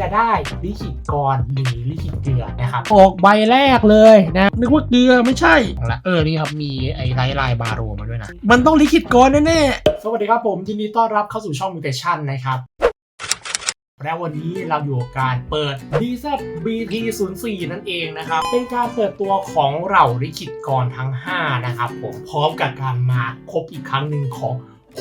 จะได้ลิขิตกรหรือลิขิตเกลือนะครับออกใบแรกเลยนะนึกว่าเกลือไม่ใช่ละเออนี่ครับมีไอ้ไลท์ไลน์บาโรมาด้วยนะมันต้องลิขิตกรแน่ๆสวัสดีครับผมยินดีต้อนรับเข้าสู่ช่องมิเตชันนะครับและวันนี้เราอยู่กับการเปิด DZ BP 0 4 นั่นเองนะครับ เป็นการเปิดตัวของเหล่าลิขิตกรทั้ง 5 นะครับผมพร้อมกับการมาครบอีกครั้งหนึ่งของ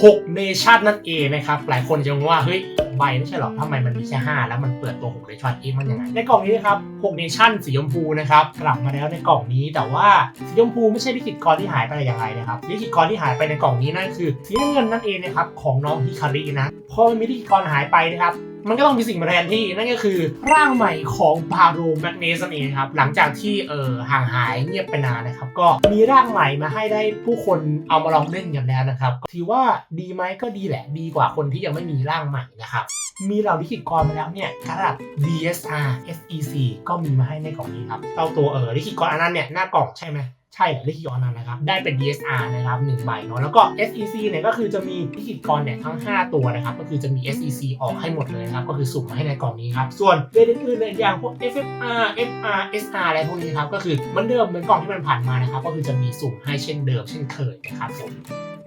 6เนชั่นนั่นเองนะครับ หลายคนจะงงว่า เฮ้ย ใบไม่ใช่หรอทำไมมันมีแค่ 5 แล้วมันเปิดตัว6เนชั่นเองมันยังไง ในกล่องนี้นะครับ6เนชั่นสีชมพูนะครับ กลับมาแล้วในกล่องนี้แต่ว่าสีชมพูไม่ใช่ลิขิตกรที่หายไปอย่างไรนะครับลิขิตกรที่หายไปในกล่องนี้นั่นคือสีน้ำเงินนั่นเองนะครับของน้องฮิคารินะพอมันมีลิขิตกรหายไปนะครับ มันก็ต้องมีสิ่งมาแทนที่นั่นก็คือร่างใหม่ของบาโรแมกเนสนั่นเองครับหลังจากที่เออห่างหายเงียบไปนานนะครับ ก็มีร่างใหม่มาให้ได้ผู้คนเอามาลองเล่นกันแล้วนะครับถือว่าดีไหมก็ดีแหละดีกว่าคนที่ยังไม่มีร่างใหม่นะครับมีเหล่าลิขิตกรมาแล้วเนี่ยระดับ DSR SEC ก็มีมาให้ในกล่องนี้ครับเต้าตัวเออลิขิตกรอันนั้นเนี่ยหน้ากล่องใช่ไหม ใช่เหรอลิขิตกรนั้นนะครับ ได้เป็น DSR นะครับ1ใบเนาะแล้วก็ SEC เนี่ยก็คือจะมีลิขิตกรเนี่ยทั้ง 5 ตัวนะครับ ก็คือจะมี SEC ออกให้หมดเลยนะครับ ก็คือสุ่มมาให้ในกล่องนี้ครับ ส่วนเรทอื่นๆเนี่ยอย่างพวก FFR FR SR อะไรพวกนี้ครับ ก็คือเหมันเดิมเหมือนกล่องที่มันผ่านมานะครับ ก็คือจะมีสุ่มให้เช่นเดิมเช่นเคยนะครับผม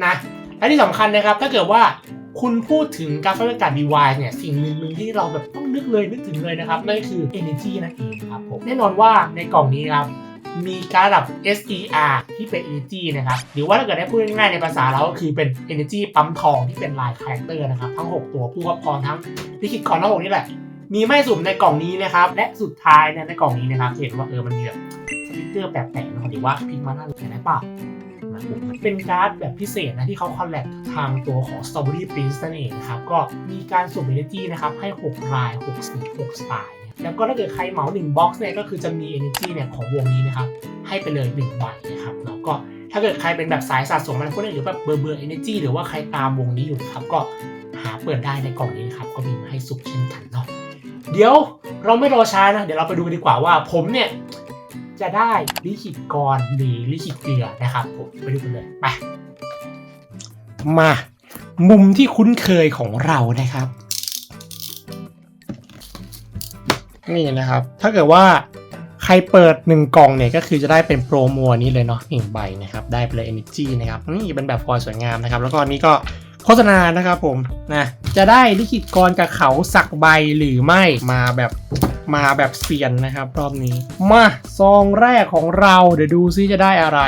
นะและที่สำคัญนะครับถ้าเกิดว่าคุณพูดถึงการฟังการ device เนี่ยสิ่งหนึ่งที่เราแบบต้องนึกเลยนึกถึงเลยนะครับนั่นก็คือ energy นั่นเองครับผมแน่นอนว่าในกล่องนี้ครับ มีการระดับ SER ที่เป็น Energy นะครับ หรือว่าถ้าเกิดได้พูดง่ายๆในภาษาเราก็คือเป็น Energy ปั๊มทองที่เป็นลายคาแรคเตอร์นะครับ ทั้ง 6 ตัวผู้ครอบครองทั้งลิขิตกรทั้งหกนี่แหละ มีไม่สุ่มในกล่องนี้นะครับ และสุดท้ายเนี่ยในกล่องนี้นะครับเห็นว่าเออมันมีแบบสติกเกอร์แปลกๆนะครับหรือว่าพิมพ์มาหน้าเห็นไหมเปล่าเป็นการ์ดแบบพิเศษนะที่เขาคอลแลบทางตัวของ Strawberry Prince นั่นเองนะครับ ก็มีการสุ่ม Energy นะครับให้ 6 ราย 6 สี 6 สไตล์ แล้วก็ถ้าเกิดใครเหมา1บ็อกซ์เนี่ยก็คือจะมี Energy เนี่ยของวงนี้นะครับให้ไปเลย1ใบนะครับแล้วก็ถ้าเกิดใครเป็นแบบสายสะสมอะไรพวกนี้หรือแบบเบอร์เบอร์ Energy หรือว่าใครตามวงนี้อยู่นะครับก็หาเปิดได้ในกล่องนี้นะครับก็มีมาให้สุกเช่นกันเนาะเดี๋ยวเราไม่รอช้านะ เดี๋ยวเราไปดูกันดีกว่าว่าผมเนี่ยจะได้ลิขิตกรหรือลิขิตเกลือนะครับผมไปดูกันเลยไปมา มุมที่คุ้นเคยของเรานะครับ นี่นะครับ ถ้าเกิดว่าใครเปิด 1 กล่องเนี่ยก็คือจะได้เป็นโปรโมนี้เลยเนาะหนึ่งใบนะครับ ได้ไปเลย Energy นะครับ นี่เป็นแบบฟอยสวยงามนะครับ แล้วก็อันนี้ก็โฆษณานะครับผมนะจะได้ลิขิตกรกับเขาสักใบหรือไม่มาแบบมาแบบเซียนนะครับ รอบนี้ มาซองแรกของเราเดี๋ยวดูซิจะได้อะไร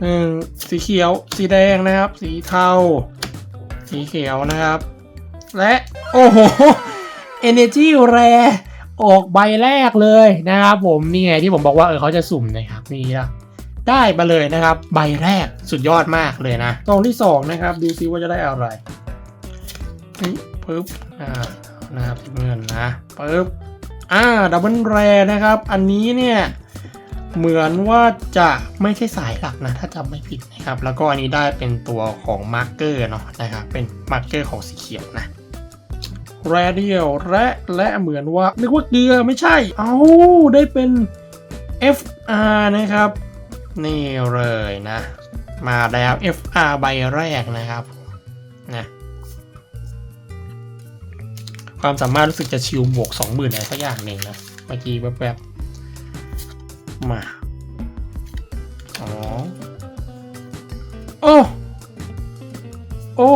หนึ่งสีเขียว สีแดงนะครับ สีเทาสีเขียวนะครับ และโอ้โห Energy Rare ออกใบแรกเลยนะครับผมนี่ไงที่ผมบอกว่าเออเขาจะสุ่มนะครับนี่นะได้มาเลยนะครับใบแรกสุดยอดมากเลยนะตรงที่สองนะครับ ดูซิว่าจะได้อะไรนี่ปึ๊บอ่านะครับเงินนะปึ๊บอ่าดับเบิลแรนะครับ อันนี้เนี่ยเหมือนว่าจะไม่ใช่สายหลักนะ ถ้าจำไม่ผิดนะครับ แล้วก็อันนี้ได้เป็นตัวของมาร์กเกอร์เนาะนะครับเป็นมาร์กเกอร์ของสีเขียวนะ แรเดียวและและเหมือนว่านึกว่าเกลือไม่ใช่ เอาได้เป็น FR นะครับ นี่เลยนะ มาแล้ว FR ใบแรกนะครับนะความสามารถรู้สึกจะชิวบวก 20,000อะไรสักอย่างหนึ่งนะ เมื่อกี้แวบๆมาอ๋อโอ้ โอ้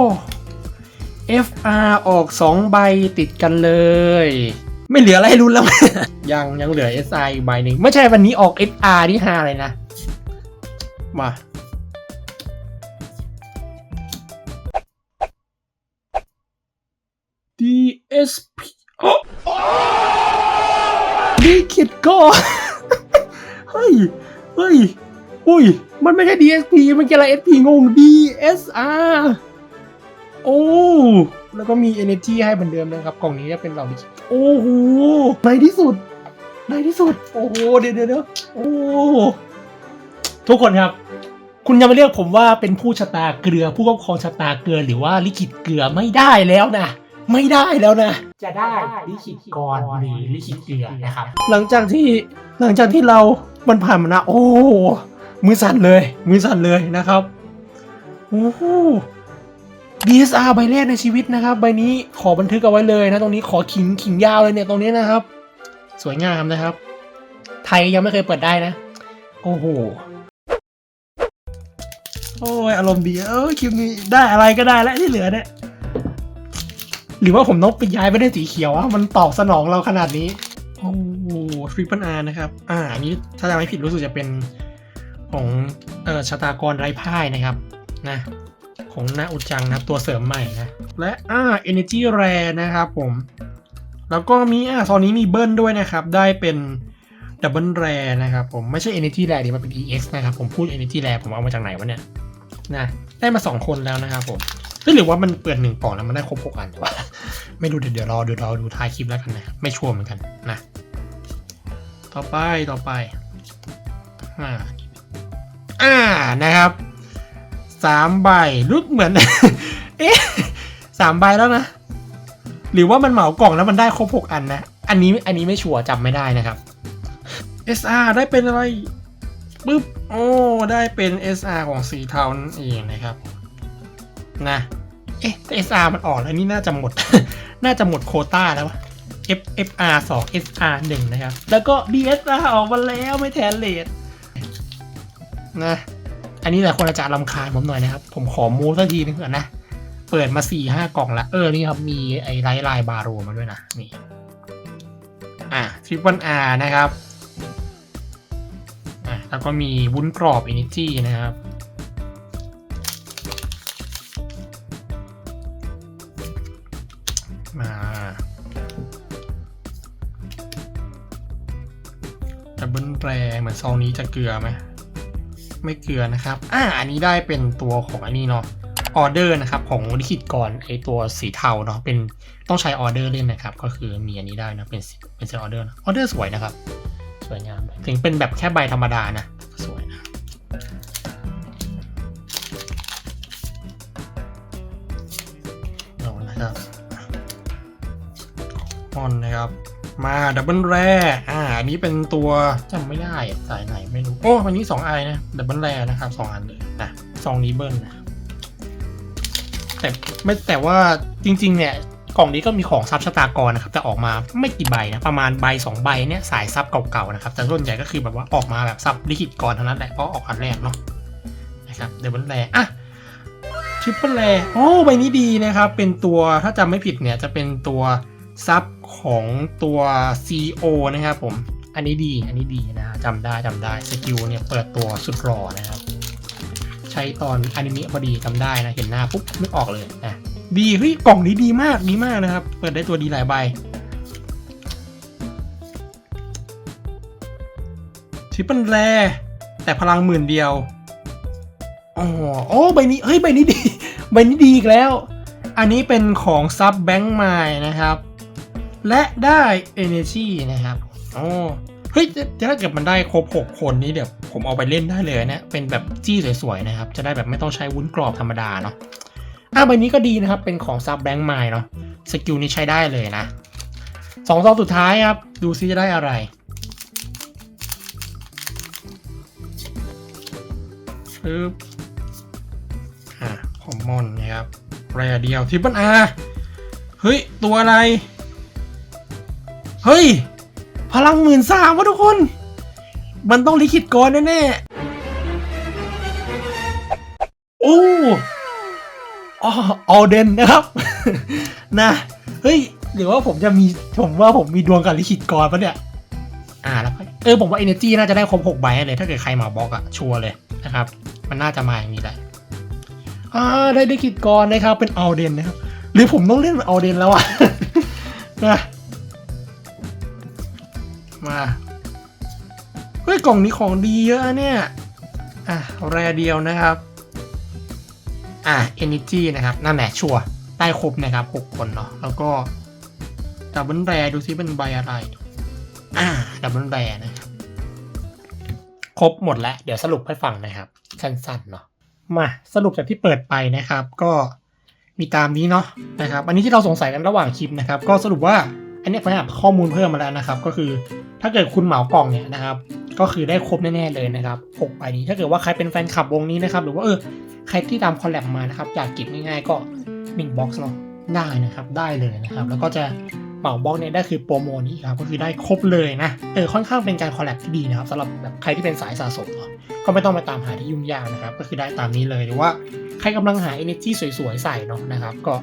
FR ออก 2 ใบติดกันเลย ไม่เหลืออะไรให้รุ้นแล้ว ยังยังเหลือ SI อีกใบหนึ่งไม่ใช่วันนี้ออก SR นี่ฮาเลยนะ มา DSP โอ้ดีคิดก็เฮ้ย เฮ้ย อุ้ย มันไม่ใช่ DSP มันกี่อะไร SP งง DSR โอ้แล้วก็มี energy ให้เหมือนเดิมนะครับ กล่องนี้จะเป็นเหล่าดิจิโอ้โหในที่สุด ในที่สุด โอ้โห เดี๋ยวเดี๋ยวเดี๋ยวโอ้ทุกคนครับ คุณจะมาเรียกผมว่าเป็นผู้ชะตาเกลือ ผู้ครอบครองชะตาเกลือหรือว่าลิขิตเกลือไม่ได้แล้วนะ ไม่ได้แล้วนะ จะได้ลิขิตกรหรือลิขิตเกลือนะครับ หลังจากที่หลังจากที่เรามันผ่านมานะ โอ้มือสั่นเลย มือสั่นเลยนะครับโอ้โห DSR ใบแรกในชีวิตนะครับ ใบนี้ขอบันทึกเอาไว้เลยนะ ตรงนี้ขอขิงขิงยาวเลยเนี่ยตรงนี้นะครับ สวยงามนะครับ ไทยยังไม่เคยเปิดได้นะ โอ้โหโอ้ยอารมณ์ดีเออคลิปนี้ได้อะไรก็ได้แล้วที่เหลือเนี่ยหรือว่าผมนกไปย้ายไปได้สีเขียวอะมันตอบสนองเราขนาดนี้ โอ้โหทริปเปิลอาร์นะครับ อ่าอันนี้ถ้าจำไม่ผิดรู้สึกจะเป็นของเอ่อชะตากรไร้พ่ายนะครับ นะ ของนาอุจังนะตัวเสริมใหม่นะ และอ่า Energy Rare นะครับผม แล้วก็มีอ่าตอนนี้มีเบิ้ลด้วยนะครับ ได้เป็นดับเบิลแรนะครับผมไม่ใช่ Energy Rare ดิมันเป็น EX นะครับผมพูด Energy Rare ผมเอามาจากไหนวะเนี่ยนะได้มา 2 คนแล้วนะครับผมหรือว่ามันเปิดหนึ่งกล่องแล้วมันได้ครบหกอันวะไม่รู้เดี๋ยวเดี๋ยวรอเดี๋ยวรอดูท้ายคลิปแล้วกันนะไม่ชัวร์เหมือนกันนะต่อไปต่อไปอ่าอ่านะครับ สามใบรู้เหมือน เอ๊ะสามใบแล้วนะ หรือว่ามันเหมากล่องแล้วมันได้ครบหกอันนะ อันนี้อันนี้ไม่ชัวร์จำไม่ได้นะครับ SR ได้เป็นอะไรปึ๊บโอ้ได้เป็น SR ของสีเทานั่นเองนะครับนะเอ๊ะแต่ SR มันออกแล้วนี่น่าจะหมด น่าจะหมดโคต้าแล้ว F FR 2 SR 1นะครับ แล้วก็ DSR ออกมาแล้วไม่แทนเลทนะ นนี้แหละคนอาจารย์ลำคาญผมหน่อยนะครับ ผมขอมูสักทีนึงก่อนนะ เปิดมาสี่ห้ากล่องละ เออ นี่ครับ มีไอ้ไลท์ลายบาโรมาด้วยนะ นี่ อะทริปวันอาร์นะครับ อะแล้วก็มีวุ้นกรอบอินิจี้นะครับมาดับเบิลแปรเหมือนซองนี้จะเกลือไหม ไม่เกลือนะครับ อ่า อันนี้ได้เป็นตัวของอันนี้เนาะ ออเดอร์นะครับของลิขิตก่อนไอตัวสีเทาเนาะ เป็นต้องใช้ออเดอร์เล่นนะครับ ก็คือมีอันนี้ได้นะ เป็นเป็นเซตออเดอร์นะออเดอร์สวยนะครับ สวยงาม ถึงเป็นแบบแค่ใบธรรมดานะ สวยนะเอานะครับ มาดับเบิลแรอ่าอันนี้เป็นตัวจำไม่ได้อะสายไหนไม่รู้ โอ้อันนี้2ไอนะดับเบิลแรนะครับสองอันเลยนะซองนี้เบิลนะแต่ไม่แต่ว่าจริง ๆ เนี่ยกล่องนี้ก็มีของซับชะตากรนะครับแต่ออกมาไม่กี่ใบนะประมาณใบ2ใบเนี่ยสายซับเก่าๆนะครับแต่ส่วนใหญ่ก็คือแบบว่าออกมาแบบซับลิขิตกรเท่านั้นแหละเพราะออกอันแรกเนาะนะครับดับเบิลแรอะทริปเปิลแรโอ้ใบนี้ดีนะครับเป็นตัวถ้าจำไม่ผิดเนี่ยจะเป็นตัวซับ ของตัว CO นะครับผม อันนี้ดี อันนี้ดีนะจำได้จำได้สกิลเนี่ยเปิดตัวสุดหล่อนะครับ ใช้ตอนอนิเมะพอดีจำได้นะ เห็นหน้าปุ๊บนึกออกเลยนะดีเฮ้ยกล่องนี้ดีมากดีมากนะครับ เปิดได้ตัวดีหลายใบทิปเปิลแรแต่พลังหมื่นเดียวอ๋อโอ้ใบนี้เฮ้ยใบนี้ดี ใบนี้ดีอีกแล้ว อันนี้เป็นของซับแบงค์ไมนะครับ และได้ Energy นะครับโอ้เฮ้ยถ้าเกิดมันได้ครบ 6 คนนี้เดี๋ยวผมเอาไปเล่นได้เลยนะ เป็นแบบจี้สวยๆนะครับ จะได้แบบไม่ต้องใช้วุ้นกรอบธรรมดาเนาะอะใบนี้ก็ดีนะครับ เป็นของซับแบงค์ไมล์เนาะ สกิลนี้ใช้ได้เลยนะสองซองสุดท้ายครับ ดูซิจะได้อะไรปึ๊บอ่าคอมมอนนะครับแรเดียวทิปเปิลอาเฮ้ย ตัวอะไร เฮ้ย พลังหมื่นสามวะทุกคน มันต้องลิขิตก่อนแน่ๆ โอ้อ๋อออเดนนะครับ นะ เฮ้ยหรือว่าผมจะมี ผมว่าผมมีดวงกับลิขิตกรปะเนี่ย อ่าแล้วก็เออผมว่า Energy น่าจะได้ครบหกใบเลย ถ้าเกิดใครมาบล็อกอะชัวร์เลยนะครับ มันน่าจะมาอย่างนี้แหละอ่าได้ได้คิดก่อนนะครับ เป็นออเดนนะครับ หรือผมต้องเล่นเป็นออเดนแล้วอะนะ มาเฮ้ยกล่องนี้ของดีเยอะเนี่ย อะแรเดียวนะครับ อะ Energy นะครับนั่นแหละชัวร์ได้ครบนะครับหกคนเนาะแล้วก็ดับเบิลแรดูซิเป็นใบอะไร อ่าดับเบิลแรนะครับครบหมดแล้ว เดี๋ยวสรุปให้ฟังนะครับ สั้นๆเนาะมาสรุปจากที่เปิดไปนะครับ ก็มีตามนี้เนาะนะครับ อันนี้ที่เราสงสัยกันระหว่างคลิปนะครับ ก็สรุปว่าอันนี้ผมหาข้อมูลเพิ่มมาแล้วนะครับ ก็คือ ถ้าเกิดคุณเหมากล่องเนี่ยนะครับ ก็คือได้ครบแน่ๆเลยนะครับ6ใบนี้ ถ้าเกิดว่าใครเป็นแฟนคลับวงนี้นะครับ หรือว่าเออใครที่ตามคอลแลบมานะครับอยากเก็บง่ายๆก็หนึ่งบ็อกซ์เนาะได้นะครับได้เลยนะครับ แล้วก็จะเหมาบ็อกซ์เนี่ยได้คือโปรโมนี้ครับก็คือได้ครบเลยนะเออค่อนข้างเป็นการคอลแลบที่ดีนะครับสำหรับแบบใครที่เป็นสายสะสมเนาะก็ไม่ต้องไปตามหาที่ยุ่งยากนะครับ ก็คือได้ตามนี้เลยหรือว่าใครกำลังหา energy สวยๆใส่เนาะนะครับ ก็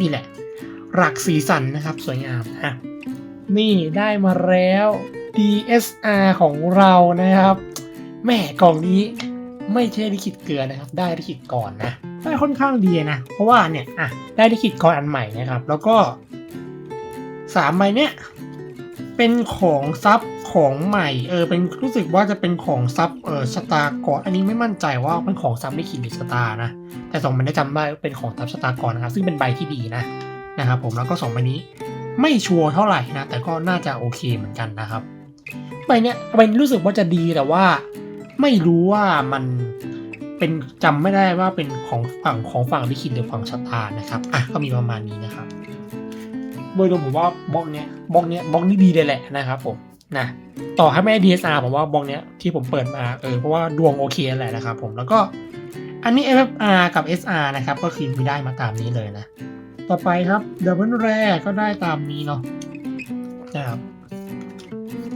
นี่แหละหลักสีสันนะครับ สวยงามนะ นี่ได้มาแล้ว DSR ของเรานะครับแหม่กล่องนี้ไม่ใช่ลิขิตเกลือนะครับ ได้ลิขิตก่อนนะได้ค่อนข้างดีนะ เพราะว่าเนี่ยอะได้ลิขิตก่อนอันใหม่นะครับ แล้วก็สามใบเนี่ยเป็นของซับของใหม่เออเป็นรู้สึกว่าจะเป็นของซับเออชะตาร์กรอันนี้ไม่มั่นใจว่าเป็นของซับลิขิตหรือชะตาร์นะแต่สองใบนี้จำได้ว่าเป็นของซับชะตาร์กรนะครับซึ่งเป็นใบที่ดีนะนะครับผมแล้วก็สองใบนี้ ไม่ชัวร์เท่าไหร่นะ แต่ก็น่าจะโอเคเหมือนกันนะครับใบเนี้ยใบนี้รู้สึกว่าจะดีแต่ว่า ไม่รู้ว่ามันเป็นจำไม่ได้ว่าเป็นของฝั่งของฝั่งลิขิตหรือฝั่งชะตานะครับอะก็มีประมาณนี้นะครับ โดยรวมผมว่าบล็อกเนี้ยบล็อกเนี้ยบล็อกนี้ดีเลยแหละนะครับผมนะต่อให้ไม่ได้ DSR ผมว่าบล็อกเนี้ยที่ผมเปิดมาเออเพราะว่าดวงโอเคแหละนะครับผมแล้วก็อันนี้ FFR กับ SR นะครับ ก็คือมีได้มาตามนี้เลยนะ ต่อไปครับดับเบิลแรก็ได้ตามนี้เนาะนะครับ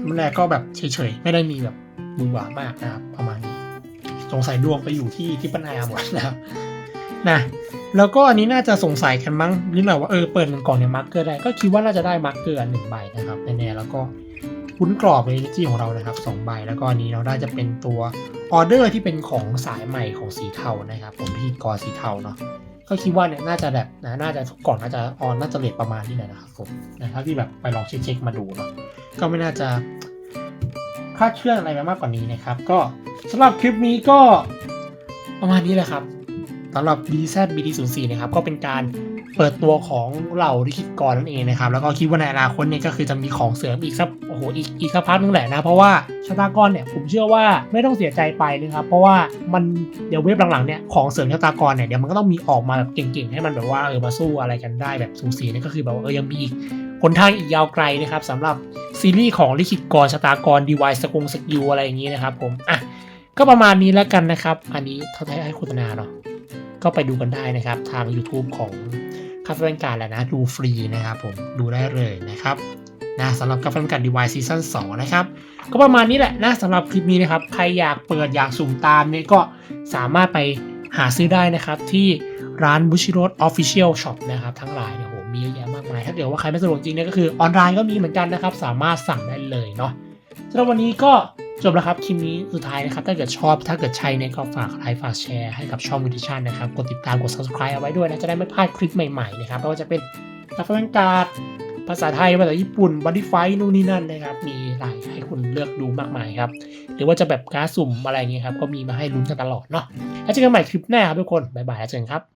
มันแรกก็แบบเฉยๆ ไม่ได้มีแบบมือหวามากนะครับ ประมาณนี้สงสัยดวงไปอยู่ที่ที่ปัญหาหมดนะครับนะแล้วก็อันนี้น่าจะสงสัยกันมั้งนิดหน่อยว่าเออเปิดหนึ่งกล่องเนี่ยมาร์กเกอร์ได้ ก็คิดว่าน่าจะได้มาร์กเกอร์หนึ่งใบนะครับแน่ๆแล้วก็วุ้นกรอบในนิจี้ของเรานะครับสองใบแล้วก็อันนี้เราได้จะเป็นตัวออเดอร์ที่เป็นของสายใหม่ของสีเทานะครับ ผมที่กอสีเทาเนาะ ก็คิดว่าเนี่ยน่าจะแบบนะน่าจะก่อนน่าจะออนน่าจะเลทประมาณนี้แหละนะครับผมนะครับที่แบบไปลองเช็คๆมาดูเนาะก็ไม่น่าจะคาดเคลื่อนอะไรไปมากกว่านี้นะครับ ก็สำหรับคลิปนี้ก็ประมาณนี้แหละครับสำหรับ BZ BT04 นะครับก็เป็นการ เปิดตัวของเหล่าลิขิตกรนั่นเองนะครับ แล้วก็คิดว่าในอนาคตเนี่ยก็คือจะมีของเสริมอีกสักโอ้โหอีกอีกสักพักนึงแหละนะ เพราะว่าชะตากรเนี่ยผมเชื่อว่าไม่ต้องเสียใจไปนะครับ เพราะว่ามันเดี๋ยวเว็บหลังๆเนี่ยของเสริมชะตากรเนี่ยเดี๋ยวมันก็ต้องมีออกมาแบบเก่งๆ ให้มันแบบว่าเออมาสู้อะไรกันได้แบบสูสีเนี่ยก็คือแบบว่าเออยังมีอีกหนทางอีกยาวไกลนะครับสำหรับซีรีส์ของลิขิตกรชะตากรดีวายสกุงสกิลอะไรอย่างนี้นะครับผมอะก็ประมาณนี้แล้วกันนะครับ อันนี้เท่าที่ให้โฆษณาเนาะก็ไปดูกันได้นะครับ ทาง YouTube ของ คาเฟ่นการแหละนะดูฟรีนะครับผมดูได้เลยนะครับนะสำหรับกาแฟนการดีวายซีซั่น2นะครับ ก็ประมาณนี้แหละนะสำหรับคลิปนี้นะครับ ใครอยากเปิดอยากสุ่มตามเนี่ยก็สามารถไปหาซื้อได้นะครับ ที่ร้านบุชิโร d ออฟฟิเชียลช็อปนะครับ ทั้งหลายเนี่ยโหมีเยอะแยะมากมาย ถ้าเกิดว่าใครไม่สะดวกจริงเนี่ยก็คือออนไลน์ก็มีเหมือนกันนะครับ สามารถสั่งได้เลยเนาะสำหรับวันนี้ก็ จบแล้วครับคลิปนี้สุดท้ายนะครับ ถ้าเกิดชอบถ้าเกิดใช่เนี่ยก็ฝากไลค์ฝากแชร์ให้กับช่องวิดิชันนะครับ กดติดตามกด subscribe เอาไว้ด้วยนะ จะได้ไม่พลาดคลิปใหม่ๆนะครับไม่ว่าจะเป็นกาแฟนการ์ดภาษาไทยภาษาญี่ปุ่นบอดี้ไฟนู่นนี่นั่นนะครับ มีหลายให้คุณเลือกดูมากมายครับ หรือว่าจะแบบการสุ่มอะไรเงี้ยครับ ก็มีมาให้ลุ้นกันตลอดเนาะแล้วเจอกันใหม่คลิปหน้าครับทุกคนบ๊ายบายแล้วเจอกันครับ